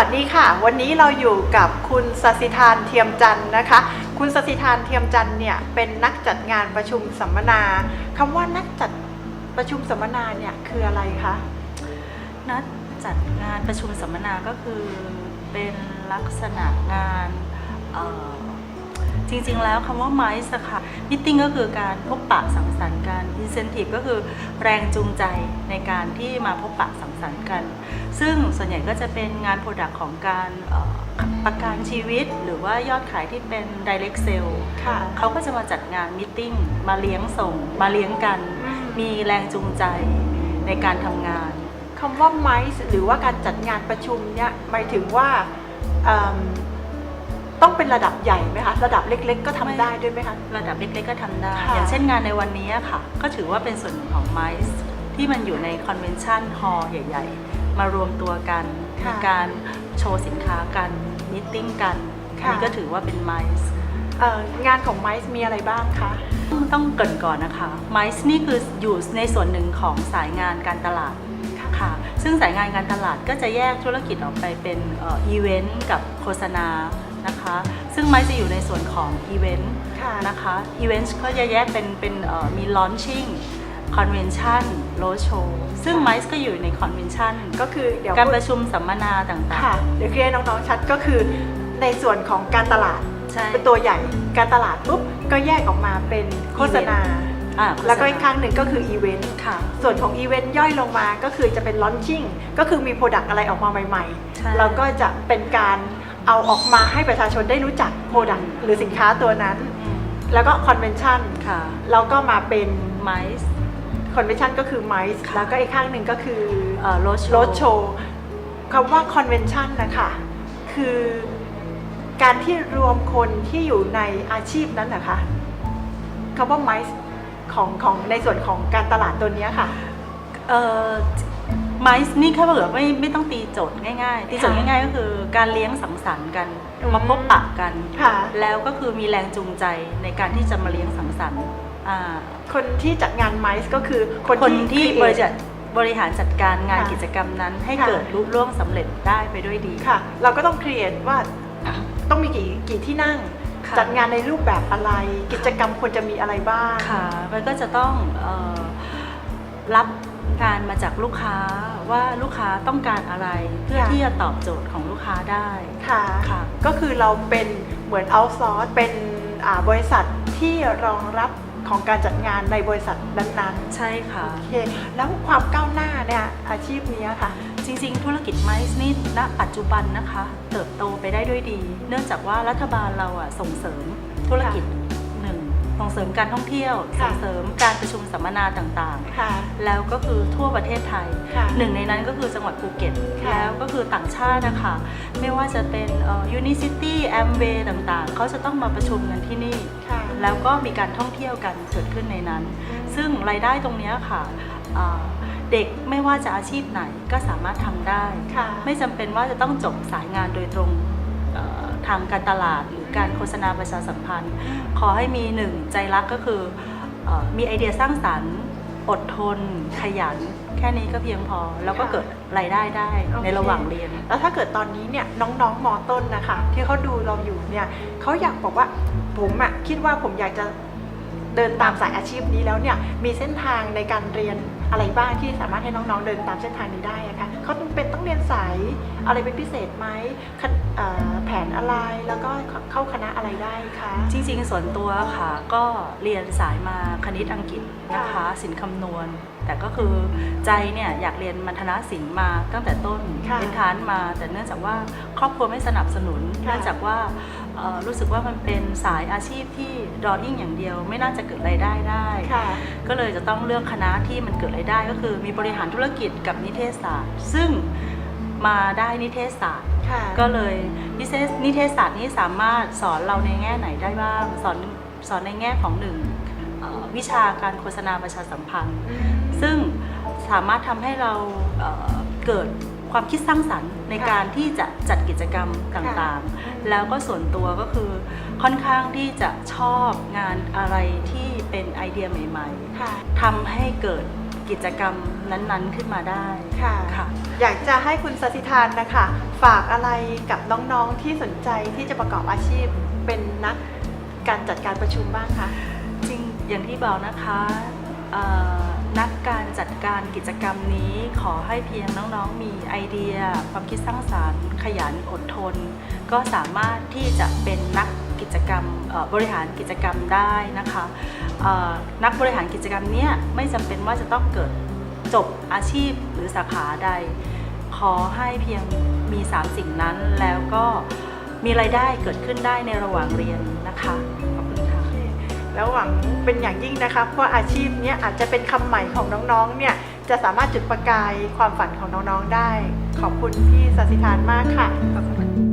สวัสดีค่ะ วันนี้เราอยู่กับคุณสสิธานเทียมจันนะคะ คุณสสิธานเทียมจันเนี่ยเป็นนักจัดงานประชุมสัมมนาคำว่านักจัดประชุมสัมมนาเนี่ยคืออะไรคะนัดจัดงานประชุมสัมมนาก็คือเป็นลักษณะงานจริงๆ แล้วคำว่า MICE อะค่ะมิทติ้งก็คือการพบปะสังสรรค์กัน Incentive ก็คือแรงจูงใจในการที่มาพบปะสังสรรค์กัน ซึ่ง วนใหญ่ก็จะเป็นงานโปรดักต์ของการเอ่อประกันชีวิต หรือว่ายอดขายที่เป็น direct sale ค่ะเขาก็จะมาจัดงานมิทติ้งมาเลี้ยงส่ง มาเลี้ยงกัน มีแรงจูงใจในการทำงานคำว่าไมซ์หรือว่าการจัดงานประชุมเนี่ยหมายถึงว่าเอิ่มต้องเป็นระดับใหญ่ไหมคะระดับเล็ก ๆ ก็ทำไม่ได้ด้วยไหมคะระดับเล็ก ๆ ก็ทำได้ค่ะอย่างเช่นงานในวันนี้ค่ะ ก็ถือว่าเป็นส่วนหนึ่งของ MICE ที่มันอยู่ในคอนเวนชั่นฮอลล์ใหญ่ ๆ มารวมตัวกันมีการโชว์สินค้ากันมิทติ้งกันนี่ก็ถือว่าเป็น MICE เอ่องานของไมซ์มีอะไรบ้างคะ ต้องเกรินก่อนนะคะ MICE นี่คืออยู่ในส่วนหนึ่งของสายงานการตลาดค่ะซึ่งสายงานการตลาดก็จะแยกธุรกิจออกไปเป็นอีเวนต์กับโฆษณานะคะซึ่ง MICE จะอยู่ในส่วนของอีเวนต์ ค่ะ นะคะอีเวนต์ก็จะแยกเป็นเป็นเอ่อมี launching convention road show ซึ่ง MICE ก็อยู่ใน convention ก็คือเดี๋ยวการประชุมสัมมนาต่างค่ะเดี๋ยวเคลียร์ให้น้องๆชัดก็คือในส่วนของการตลาดๆ ใช่ เป็นตัวใหญ่การตลาดปุ๊บก็แยกออกมาเป็นโฆษณา อ่าแล้วก็อีกครั้งหนึ่งก็คืออีเวนต์ค่ะ ส่วนของอีเวนต์ย่อยลงมาก็คือจะเป็นลอนชิ่งก็คือมีโปรดักต์อะไรออกมาใหม่ใช่ ๆ แล้วก็จะเป็นการเอาออกมาให้ประชาชนได้รู้จักโปรดักต์หรือสินค้าตัวนั้น อืมแล้วก็คอนเวนชั่นค่ะ แล้วก็มาเป็น MICE คอนเวนชั่นก็คือไมซ์ค่ะแล้วก็อีกข้างหนึ่งก็คือเอ่อ road show รถโชว์คำว่าคอนเวนชั่นนะคะคือการที่รวมคนที่อยู่ในอาชีพนั้นนะคะคำว่าไมซ์ของของในส่วนของการตลาดตัวเนี้ยค่ะเอ่อ MICE นี่แค่เผื่อไม่ไม่ต้องตีโจทย์ง่ายๆ ตีโจทย์ค่ะง่ายๆ ก็คือการเลี้ยงสังสรรค์กันอืมมาพบปะกันค่ะแล้วก็คือมีแรงจูงใจในการที่จะมาเลี้ยงสังสรรค์อ่า คนที่จัดงานไมซ์ก็คือคนคนที่ create บริจัดบริหารจัดการงานค่ะกิจกรรมนั้น ให้ค่ะเกิดรุ่ร่วงสำเร็จได้ไปด้วยดีค่ะ เราก็ต้องครีเอทว่าต้องมีกี่กี่ที่นั่งค่ะจัดงานในรูปแบบอะไร กิจกรรมควรจะมีอะไรบ้างค่ะ มันก็จะต้องเออรับงานมาจากลูกค้าว่าลูกค้าต้องการอะไรเพื่อค่ะที่จะตอบโจทย์ของลูกค้าได้ค่ะค่ะ ก็คือเราเป็นเหมือนเอาซอร์สเป็นอ่าบริษัทที่รองรับ ของการจัดงานในบริษัทนั้นใช่ค่ะๆโอเค แล้วความก้าวหน้าเนี่ยอาชีพนี้ค่ะ จริงๆ ธุรกิจไมซ์นี่ณปัจจุบันนะคะ เติบโตไปได้ด้วยดี เนื่องจากว่ารัฐบาลเราอะส่งเสริมธุรกิจหนึ่งส่งเสริมการท่องเที่ยว ค่ะส่งเสริมการประชุมสัมมนาต่างค่ะๆ แล้วก็คือทั่วประเทศไทย ค่ะหนึ่งในนั้นก็คือจังหวัดภูเก็ต ค่ะ แล้วก็คือต่างชาตินะคะไม่ว่าจะเป็นยูนิซิตี้แอมเวย์ต่างๆ เขาจะต้องมาประชุมกันที่นี่ ค่ะ แล้วก็มีการท่องเที่ยวกันเกิดขึ้นในนั้น ซึ่งรายได้ตรงเนี้ยค่ะอ่าเด็กไม่ว่าจะอาชีพไหนก็สามารถทำได้ค่ะไม่จำเป็นว่าจะต้องจบสายงานโดยตรงเอ่อทางการตลาดหรือการโฆษณาประชาสัมพันธ์ ขอให้มีหนึ่งใจรักก็คือเออมีไอเดียสร้างสรรค์ อดทน ขยัน แค่นี้ก็เพียงพอ แล้วก็ค่ะเกิดรายได้ได้โอเคในระหว่างเรียน แล้วถ้าเกิดตอนนี้เนี่ยน้องๆมอต้นนะคะ ที่เขาดูเราอยู่เนี่ยเขาอยากบอกว่าผมอะคิดว่าผมอยากจะเดินตามสายอาชีพนี้แล้วเนี่ยมีเส้นทางในการเรียน อะไรบ้างที่สามารถให้น้องๆเดินตามเส้นทางนี้ได้อะคะเขาต้องเป็นต้องเรียนสายอะไรเป็นพิเศษไหมคณเอ่อแผนอะไรแล้วก็เข้าคณะอะไรได้คะจริงๆส่วนตัวค่ะก็เรียนสายมาคณิตอังกฤษนะคะค่ะสินคำนวณ แต่ก็คือใจเนี่ยอยากเรียนมัธนศิลป์มาตั้งแต่ต้นค่ะเป็นทานมา แต่เนื่องจากว่าครอบครัวไม่สนับสนุนค่ะเนื่องจากว่าเอ่อรู้สึกว่ามันเป็นสายอาชีพที่ดรอยิ่งอย่างเดียว ไม่น่าจะเกิดรายได้ได้ค่ะ ก็เลยจะต้องเลือกคณะที่มันเกิดรายได้ก็คือมีบริหารธุรกิจกับนิเทศศาสตร์ ซึ่งมาได้นิเทศศาสตร์ ค่ะ ก็เลยนิเทศนิเทศศาสตร์นี้สามารถสอนเราในแง่ไหนได้บ้าง สอนสอนในแง่ของหนึ่งเอ่อวิชาการโฆษณาประชาสัมพันธ์อืมซึ่งสามารถทำให้เราเอ่อเกิด ความคิดสร้างสรรค์ในค่ะการที่จะจัดกิจกรรมต่างๆ แล้วก็ส่วนตัวก็คือค่อนข้างที่จะชอบงานอะไรที่เป็นไอเดียใหม่ค่ะๆทำให้เกิดกิจกรรมนั้นๆขึ้นมาได้ค่ะค่ะอยากจะให้คุณสสิธานนะคะ ฝากอะไรกับน้องๆที่สนใจที่จะประกอบอาชีพเป็นนักการจัดการประชุมบ้างคะจริงอย่างที่บอกนะคะเอ่อ นักการจัดการกิจกรรมนี้ขอให้เพียงน้องๆ มีไอเดีย ความคิดสร้างสารรค์ ขยันอดทน ก็สามารถที่จะเป็นนักกิจกรรมบริหารกิจกรรมได้นะคะนักบริหารกิจกรรมเนี้ยไม่จำเป็นว่าจะต้องเกิดจบอาชีพหรือสาขาใด ขอให้เพียงมี 3 สิ่งนั้นแล้วก็มีรายได้เกิดขึ้นได้ในระหว่างเรียนนะคะขอบคุณค่ะ แล้วหวังเป็นอย่างยิ่งนะคะเพราะอาชีพนี้อาจจะเป็นคำใหม่ของน้องๆเนี่ยจะสามารถจุดประกายความฝันของน้องๆได้ ขอบคุณพี่สัสิธานมากค่ะขอบคุณ